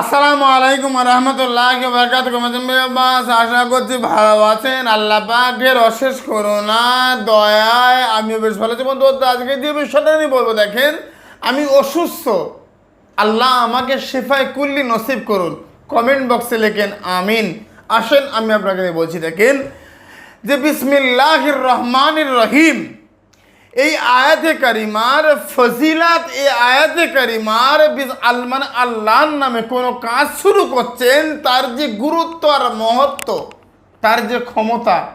আসসালামু আলাইকুম রহমতুল্লাহ বরকাত বাস, আশা করছি ভালো আছেন। আল্লাহ পাকের অশেষ করোনা দয়ায় আমিও বেশ ভালো আছি। বন্ধু আজকে যে বিষয়টা নিয়ে বলব, দেখেন, আমি অসুস্থ। আল্লাহ আমাকে শেফায় কুল্লি নসিব করুন। কমেন্ট বক্সে লেখেন, আমিন। আসেন, আমি আপনাকে বলছি, দেখেন, যে বিসমিল্লাহির রহমানির রহিম। এই আয়াতে কারিমার ফজিলাত, এই আয়াতে কারিমার বিস- আল- মানে আল্লাহর নামে কোনো কাজ শুরু করছেন, তার যে গুরুত্ব আর মহত্ব, তার যে ক্ষমতা,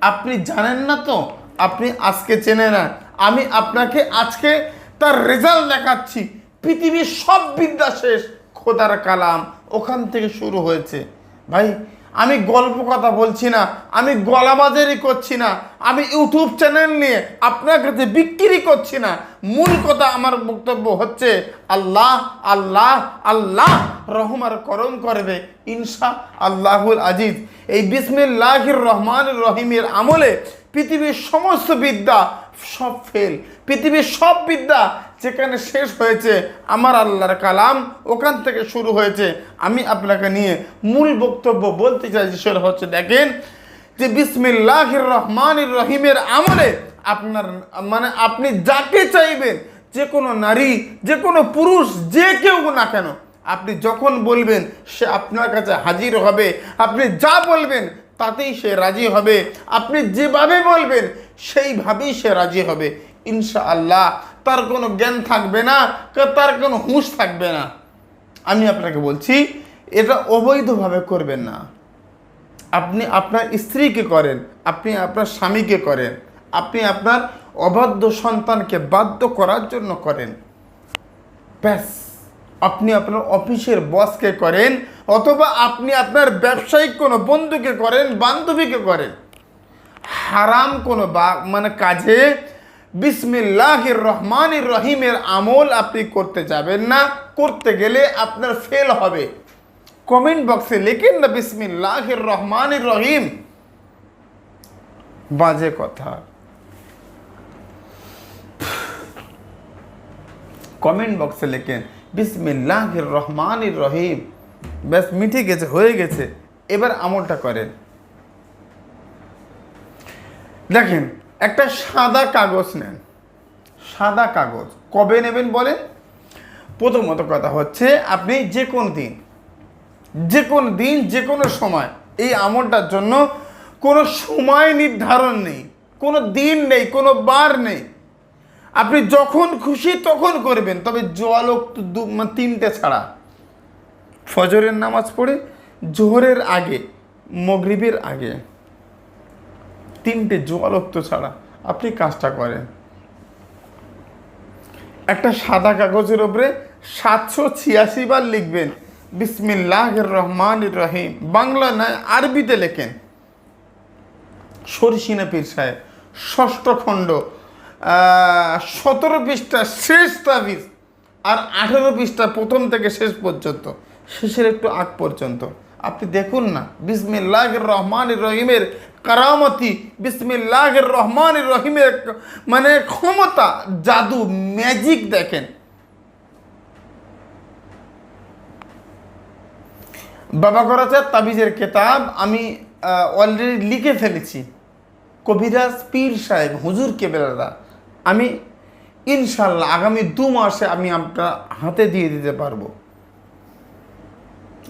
আপনি জানেন না তো? আপনি আজকে চেনে না। আমি আপনাকে আজকে তার রেজাল্ট দেখাচ্ছি। পৃথিবীর সব বিদ্যা শেষ, খোদার কালাম। ওখান থেকে শুরু হয়েছে। ভাই আমি গল্প কথা বলছি না, আমি গলাবাজারি করছি না, আমি ইউটিউব চ্যানেল নিয়ে আপনার কাছে বিক্রি করছি না। মূল কথা আমার বক্তব্য হচ্ছে, আল্লাহ আল্লাহ আল্লাহ রহমার করম করবে, ইনশা আল্লাহুল আজিজ। এই বিসমিল্লাহির রহমান রহিমের আমলে পৃথিবীর সমস্ত বিদ্যা সব ফেল পৃথিবীর সব বিদ্যা যেখানে শেষ হয়েছে, আমার আল্লাহর কালাম ওখান থেকে শুরু হয়েছে। আমি আপনাকে নিয়ে মূল বক্তব্য বলতে চাইছি সেটা হচ্ছে, দেখেন যে বিসমিল্লাহির রহমানির রহিমের আমলে আপনার মানে আপনি যাকে চাইবেন, যে কোনো নারী, যে কোনো পুরুষ, যে কেউ না কেন, আপনি যখন বলবেন সে আপনার কাছে হাজির হবে। আপনি যা বলবেন তাতেই সে রাজি হবে। আপনি যেভাবে বলবেন, সেইভাবেই সে রাজি হবে। ইনশা আল্লাহ তার কোনো জ্ঞান থাকবে না, তার কোনো হুঁশ থাকবে না। আমি আপনাকে বলছি, এটা অবৈধভাবে করবেন না। আপনি আপনার স্ত্রীকে করেন, আপনি আপনার স্বামীকে করেন, আপনি আপনার অবাধ্য সন্তানকে বাধ্য করার জন্য করেন। ব্যাস, আপনি আপনার অফিসের বসকে করেন অথবা আপনি আপনার ব্যবসায়িক কোনো বন্ধুকে করেন, বান্ধবীকে করেন, হারাম কোনো বা মানে কাজে বিসমিল্লাহির রহমানির রহিমের আমল আপনি করতে যাবেন না, করতে গেলে আপনার ফেল হবে। কমেন্ট বক্সে লেখেন না বিসমিল্লাহির রহমানির রহিম। বাজে কথা। কমেন্ট বক্সে লেখেন, বিসমিল্লাহির রহমানির রহিম। ব্যাস, মিঠে গেছে, হয়ে গেছে। এবার আমলটা করেন। দেখেন, একটা সাদা কাগজ নেন। সাদা কাগজ। কবে নেবেন বলেন? প্রথমত কথা হচ্ছে, আপনি যে কোনো দিন, যে কোনো দিন, যে কোনো সময় এই আমলটার জন্য কোনো সময় নির্ধারণ নেই, কোনো দিন নেই, কোনো বার নেই। আপনি যখন খুশি তখন করবেন, তবে দু মানে তিনটে ছাড়া। ফজরের নামাজ পড়ে, জোহরের আগে, মগরিবের আগে। তিনটে জোয়ালোক্ত ছাড়া আপনি কাজটা করেন। একটা সাদা কাগজের উপরে সাতশো ছিয়াশি বার লিখবেন বিসমিল্লাহ রহমান রহিম বাংলা নয়, আরবিতে লেখেন। সরিসিনা পীর সাহেব, ষষ্ঠ খণ্ড সতেরো পৃষ্ঠা শেষ তাবিজ, আর আঠেরো পৃষ্ঠা প্রথম থেকে শেষ পর্যন্ত। শেষের একটু আগ পর্যন্ত। আপনি দেখুন না বিসমিল্লাহ রহমান রহিমের কারামতি বিসমিল্লাহ রহমান রহিমের মানে ক্ষমতা, জাদু ম্যাজিক দেখেন। বাবা করাচার তাবিজের কেতাব, আমি অলরেডি লিখে ফেলেছি। কবিরাজ পীর সাহেব, হুজুর কেবেলাদা আমি ইনশাল্লাহ আগামী দু মাসে আমি আপনার হাতে দিয়ে দিতে পারব।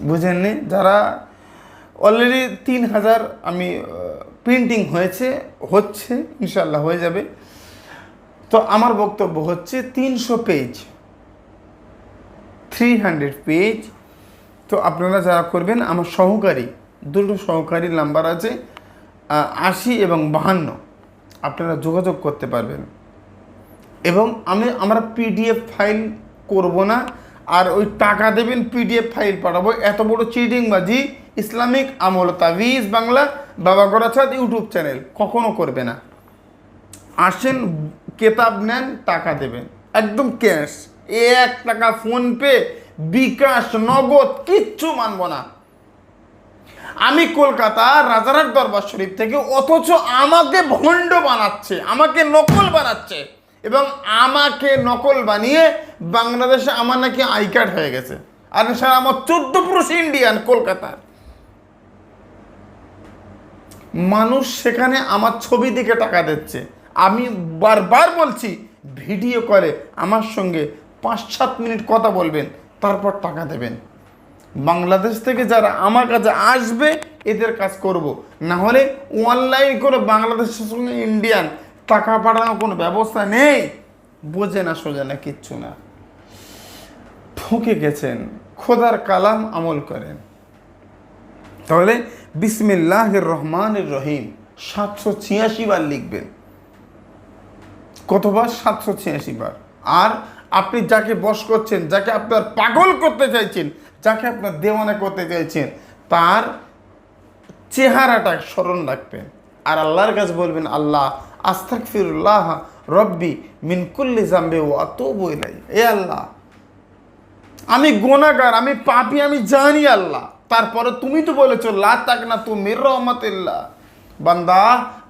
বুঝেননি? যারা অলরেডি তিন হাজার আমি প্রিন্টিং হয়েছে, হচ্ছে ইনশাল্লাহ হয়ে যাবে। তো আমার বক্তব্য হচ্ছে তিনশো পেজ থ্রি হান্ড্রেড পেজ তো আপনারা যারা করবেন, আমার সহকারী, দুটো সহকারীর নাম্বার আছে আশি এবং বাহান্ন। আপনারা যোগাযোগ করতে পারবেন। এবং আমি, আমরা পিডিএফ ফাইল করব না আর ওই টাকা দেবেন পিডিএফ ফাইল পাঠাবো। এত বড় চিটিংবাজি, ইসলামিক আমল, তাবিজ বাংলা, বাবা গড়াছাদ ইউটিউব চ্যানেল। কখনো করবে না। আসেন, কেতাব নেন, টাকা দেবেন। একদম ক্যাশ। এক টাকা ফোনপে বিকাশ, নগদ, কিচ্ছু মানব না। আমি কলকাতা রাজারহাট দরবার শরীফ থেকে অথচ আমাকে ভণ্ড বানাচ্ছে, আমাকে নকল বানাচ্ছে। এবং আমাকে নকল বানিয়ে বাংলাদেশে আমার নাকি আই কার্ড হয়ে গেছে। আর স্যার, আমার চোদ্দ পুরুষ ইন্ডিয়ান কলকাতার মানুষ সেখানে আমার ছবি দিকে টাকা দিচ্ছে। আমি বারবার বলছি, ভিডিও করে আমার সঙ্গে পাঁচ সাত মিনিট কথা বলবেন, তারপর টাকা দেবেন। বাংলাদেশ থেকে যারা আমার কাছে আসবে, এদের কাজ করব। না হলে অনলাইন করে বাংলাদেশের সঙ্গে ইন্ডিয়ান টাকা পাঠানোর কোনো ব্যবস্থা নেই। বোঝে না সোজে না, কিচ্ছু না। ঠকে গেছেন, খোদার কালাম আমল করেন। তাহলে বিসমিল্লাহ রহমান রহিম, সাতশো ছিয়াশি বার লিখবেন। কতবার? সাতশো ছিয়াশি বার। আর আপনি যাকে বশ করছেন, যাকে আপনার পাগল করতে চাইছেন, যাকে আপনার দেওয়ানা করতে চাইছেন, তার চেহারাটা স্মরণ রাখবেন। আর আল্লাহর কাছে বলবেন, আল্লাহ আস্তাক ফিরুল্লাহ রব্বি মিনকুল্লি জাম্বে ও অত বইলাই এ আল্লাহ, আমি গোনাগার আমি পাপি, আমি জানি আল্লাহ। তারপরে তুমি তো বলেছ, লা তাক না তুমি রহমতুল্লাহ। বান্দা,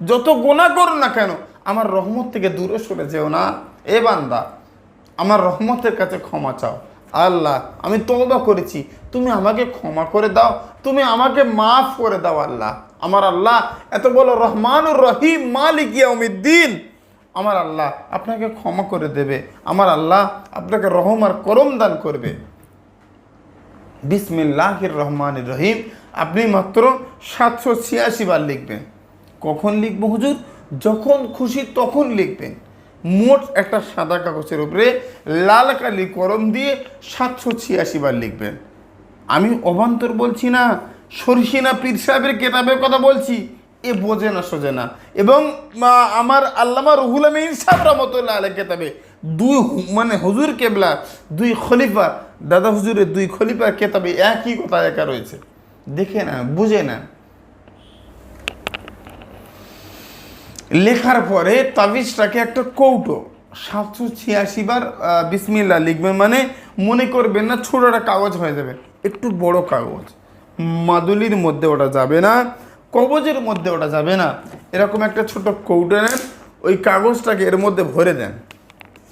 যত গোনা করো না কেন, আমার রহমত থেকে দূরে সরে যেও না। এ বান্দা, আমার রহমতের কাছে ক্ষমা চাও। আল্লাহ, আমি তওবা করেছি। তুমি আমাকে ক্ষমা করে দাও, তুমি আমাকে মাফ করে দাও আল্লাহ। আমার আল্লাহ এত বলো রহমানুর রহিম, মালিক ইয়াউমিদ্দিন। আমার আল্লাহ আপনাকে ক্ষমা করে দেবে। আমার আল্লাহ আপনাকে রহম আর করম দান করবে। বিসমিল্লাহির রহমান রহিম। আপনি মাত্র সাতশো ছিয়াশি বার লিখবেন। কখন লিখব হুজুর? যখন খুশি তখন লিখবেন। মোট একটা সাদা কাগজের উপরে লাল কালি করম দিয়ে সাতশো ছিয়াশি বার লিখবেন। আমি অবান্তর বলছি না সরসিনা পীর সাহেবের কেতাবের কথা বলছি, এ বোঝে না, সোজে না। এবং আমার আল্লামা রুহুল আমিন সাহেব রহমতুল্লাহ আলাই কেতাবে দুই মানে হুজুর কেবলা, দুই খলিফা, দাদা হুজুরের দুই খলিফার কেতাবে একই কথা একা রয়েছে। দেখে না, বুঝে না। লেখার পরে তাবিজটাকে একটা কৌটো, সাতশো ছিয়াশি বার বিসমিল্লা লিখবেন মানে মনে করবেন না ছোট একটা কাগজ হয়ে যাবে, একটু বড় কাগজ। মাদুলির মধ্যে ওটা যাবে না, কবজের মধ্যে ওটা যাবে না। এরকম একটা ছোট কৌটো নেন, ওই কাগজটাকে এর মধ্যে ভরে দেন।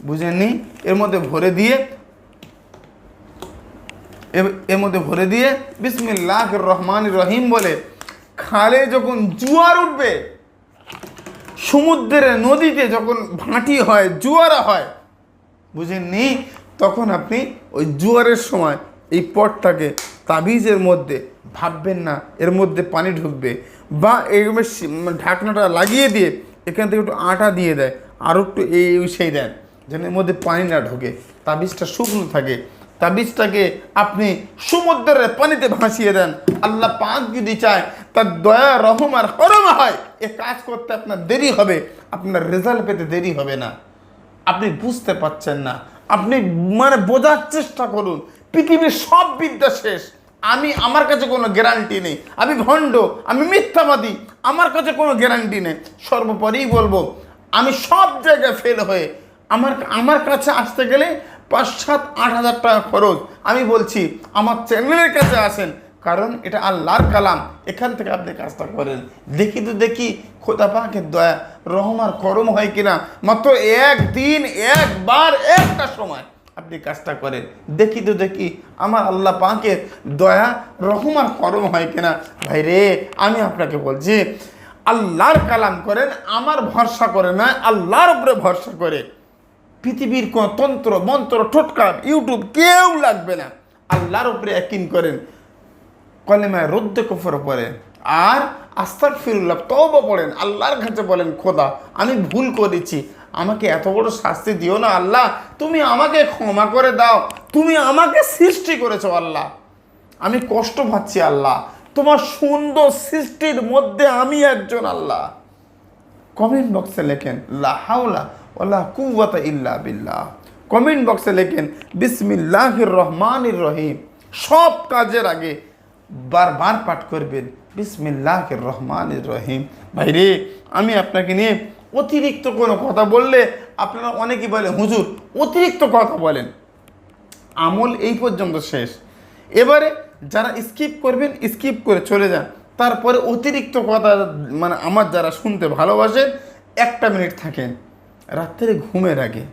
বুঝেননি? এর মধ্যে ভরে দিয়ে এর- মধ্যে ভরে দিয়ে বিসমিল্লাহ রহমান রহিম বলে, খালে যখন জুয়ার উঠবে সমুদ্রে নদীতে যখন ভাঁটি হয়, জুয়ারা হয় বুঝেন বুঝেননি? তখন আপনি ওই জুয়ারের সময় এই পটটাকে তাবিজের মধ্যে ভাববেন না, এর মধ্যে পানি ঢুকবে বা মানে ঢাকনাটা লাগিয়ে দিয়ে এখান থেকে একটু আটা দিয়ে দেয় আরও একটু এই সেই দেন, যেন এর মধ্যে পানি না ঢোকে, তাবিজটা শুকনো থাকে। তাবিজটাকে আপনি সমুদ্রের পানিতে ভাসিয়ে দেন। আল্লাহ পাক যদি চায়, তার দয়া, রহম আর করম হয়, এ কাজ করতে আপনার দেরি হবে। আপনার রেজাল্ট পেতে দেরি হবে না। আপনি বুঝতে পারছেন না। আপনি মানে বোঝার চেষ্টা করুন। পৃথিবীর সব বিদ্যা শেষ। আমি, আমার কাছে কোনো গ্যারান্টি নেই। আমি ভণ্ড, আমি মিথ্যাবাদী। আমার কাছে কোনো গ্যারান্টি নেই। সর্বোপরি বলব, আমি সব জায়গায় ফেল হয়ে, আমার আমার কাছে আসতে গেলে পাঁচ সাত আট হাজার টাকা খরচ। আমি বলছি, আমার চ্যানেলের কাছে আসেন। কারণ এটা আল্লাহর কালাম। এখান থেকে আপনি কাজটা করেন। দেখি তো দেখি, খোদা পাকের দয়া রহমার করম হয় কিনা। মাত্র একদিন, একবার, একটা সময় আপনি কাজটা করেন। দেখি তো দেখি, আমার আল্লাহ পাকের দয়া রহমার করম হয় কিনা। ভাই রে, আমি আপনাকে বলছি, আল্লাহর কালাম করেন, আমার ভরসা করে না আল্লাহর উপরে ভরসা করে। পৃথিবীর কোনো তন্ত্র, মন্ত্র টোটকা ইউটিউব কেউ লাগবে না। আল্লাহর উপরে একিন করেন, কলেমায় রদ্দ কফর পড়েন আর আস্তাক ফিরুল্লাহ তওবা পড়েন, আল্লাহর কাছে বলেন, খোদা, আমি ভুল করেছি। আমাকে এত বড় শাস্তি দিও না আল্লাহ। তুমি আমাকে ক্ষমা করে দাও। তুমি আমাকে সৃষ্টি করেছ আল্লাহ। আমি কষ্ট পাচ্ছি আল্লাহ। তোমার সুন্দর সৃষ্টির মধ্যে আমি একজন আল্লাহ। কমেন্ট বক্সে লেখেন, লা হাওলা ওয়ালা কুওয়াতা ইল্লা বিল্লাহ। কমেন্ট বক্সে লেখেন, বিসমিল্লাহির রহমানির রহিম। সব কাজের আগে বারবার পাঠ করবেন, বিসমিল্লাহির রহমানির রহিম। ভাইরে, আমি আপনাকে নিয়ে অতিরিক্ত কোনো কথা বললে আপনারা অনেকেই বলেন হুজুর, অতিরিক্ত কথা বলেন। আমল এই পর্যন্ত শেষ। এবারে যারা স্কিপ করবেন, স্কিপ করে চলে যান। তারপরে অতিরিক্ত কথা মানে আমার যারা শুনতে ভালোবাসেন, একটা মিনিট থাকেন। রাত্রে ঘুমের আগে।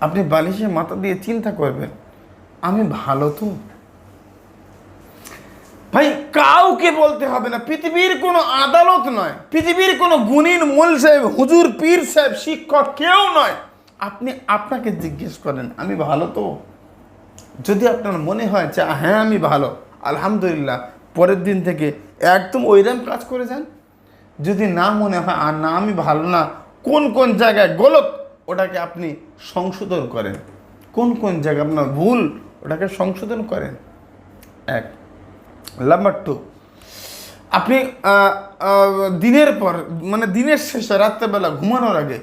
আপনি বালিশে মাথা দিয়ে চিন্তা করবেন, আমি ভালো তো? ভাই, কাউকে বলতে হবে না। পৃথিবীর কোনো আদালত নয়, পৃথিবীর কোনো গুণীন মূল সাহেব, হুজুর, পীর সাহেব, শিক্ষক কেউ নয়। আপনি আপনাকে জিজ্ঞেস করেন, আমি ভালো তো? যদি আপনার মনে হয় যে হ্যাঁ আমি ভালো, আলহামদুলিল্লাহ, পরের দিন থেকে একদম ওইরকম কাজ করে যান। যদি না মনে হয় আর না, আমি ভালো না কোন কোন জায়গায় গোলক, ওটাকে আপনি সংশোধন করেন। কোন কোন জায়গায় আপনার ভুল, ওটাকে সংশোধন করেন। এক। নাম্বার টু আপনি দিনের পর মানে দিনের শেষে, রাত্রেবেলা ঘুমানোর আগে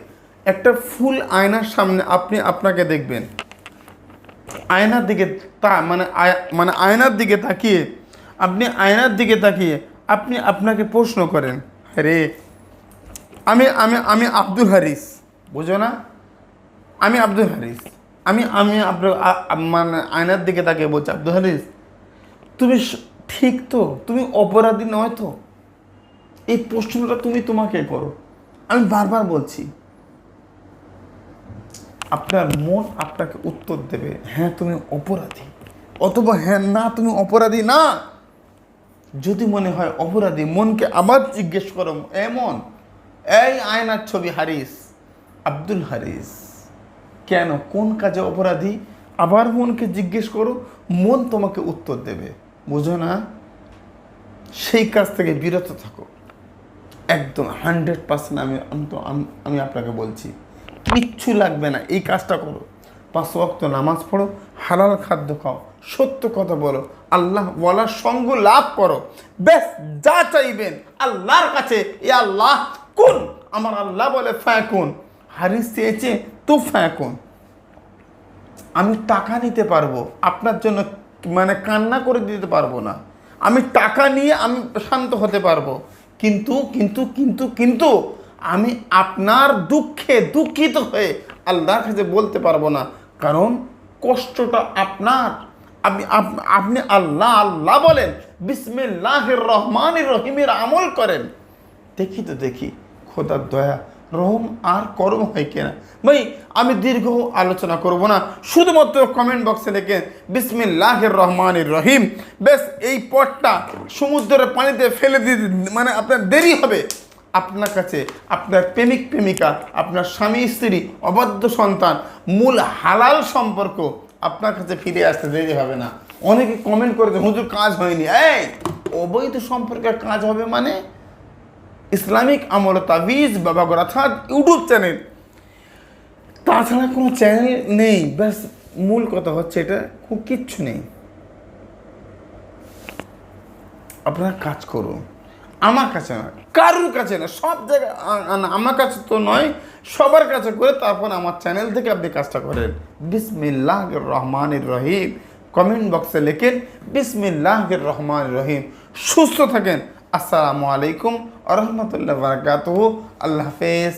একটা ফুল আয়নার সামনে আপনি আপনাকে দেখবেন। আয়নার দিকে তা মানে মানে আয়নার দিকে তাকিয়ে, আপনি আয়নার দিকে তাকিয়ে আপনি আপনাকে প্রশ্ন করেন রে আমি আমি আমি আব্দুল হারিস। বুঝো না? আমি আব্দুল হারিস। আমি আমি আপনার মানে আয়নার দিকে তাকে বলছি, আব্দুল হারিস, তুমি ঠিক তো? তুমি অপরাধী নয় তো? এই প্রশ্নটা তুমি তোমাকে করো। আমি বারবার বলছি, আপনার মন আপনাকে উত্তর দেবে হ্যাঁ তুমি অপরাধী। অথবা হ্যাঁ না, তুমি অপরাধী না। যদি মনে হয় অপরাধী, মনকে আবার জিজ্ঞেস করো, এমন এই আয়নার ছবি হারিস, আব্দুল হারিস। কেন? কোন কাজে অপরাধী? আবার মনকে জিজ্ঞেস করো, মন তোমাকে উত্তর দেবে। বুঝো না? সেই কাজ থেকে বিরত থাকো। একদম হান্ড্রেড পার্সেন্ট আমি আমি আপনাকে বলছি, কিচ্ছু লাগবে না, এই কাজটা করো। পাঁচ ওয়াক্ত নামাজ পড়ো, হালাল খাদ্য খাও, সত্য কথা বলো, আল্লাহ বলার সঙ্গ লাভ করো। বেশ যা চাইবেন, আল্লাহর কাছে, এ আল্লাহ কোন আমার আল্লাহ বলে ফ্যাকুন হারিস চেয়েছে তো ফ্যাকুন আমি টাকা নিতে পারব। আপনার জন্য মানে কান্না করে দিতে পারব না। আমি টাকা নিয়ে আমি শান্ত হতে পারব। কিন্তু কিন্তু কিন্তু কিন্তু আমি আপনার দুঃখে দুঃখিত হয়ে আল্লাহর কাছে বলতে পারব না। কারণ কষ্টটা আপনার। আপনি আপনি আল্লাহ আল্লাহ বলেন, বিসমিল্লাহির রহমানির রহিমের আমল করেন। দেখি তো দেখি। খোদার দয়া, রহম আর করম হয় কিনা? ভাই, আমি দীর্ঘ আলোচনা করব না, শুধুমাত্র কমেন্ট বক্সে লিখে বিসমিল্লাহির রহমানির রহিম বেশ এই পটটা সমুদ্রের পানিতে ফেলে দিতে মানে আপনার দেরি হবে। আপনার কাছে আপনার প্রেমিক, প্রেমিকা, আপনার স্বামী, স্ত্রী, অবাধ্য সন্তান, মূল হালাল সম্পর্ক আপনার কাছে ফিরে আসতে দেরি হবে না। অনেকে কমেন্ট করেছে, হুজুর, কাজ হয়নি। এই, অবৈধ সম্পর্কে কাজ হবে মানে? ইসলামিক আমল তাবিজ, বাবা অর্থাৎ ইউটিউব চ্যানেল তাছাড়া কোনো চ্যানেল নেই, ব্যাস মূল কথা হচ্ছে এটা, খুব কিচ্ছু নেই। আপনারা কাজ করুন। আমার কাছে না, কারুর কাছে না, সব জায়গায় আমার কাছে তো নয়, সবার কাছে করে তারপর আমার চ্যানেল থেকে আপনি কাজটা করেন। বিসমিল্লাহ রহমানির রহিম। কমেন্ট বক্সে লেখেন বিসমিল্লাহ রহমান রহিম। সুস্থ থাকেন। আসসালামু আলাইকুম আরহামতুল্লাহ রহমতুল্লাহ আল্লাহ হাফেজ।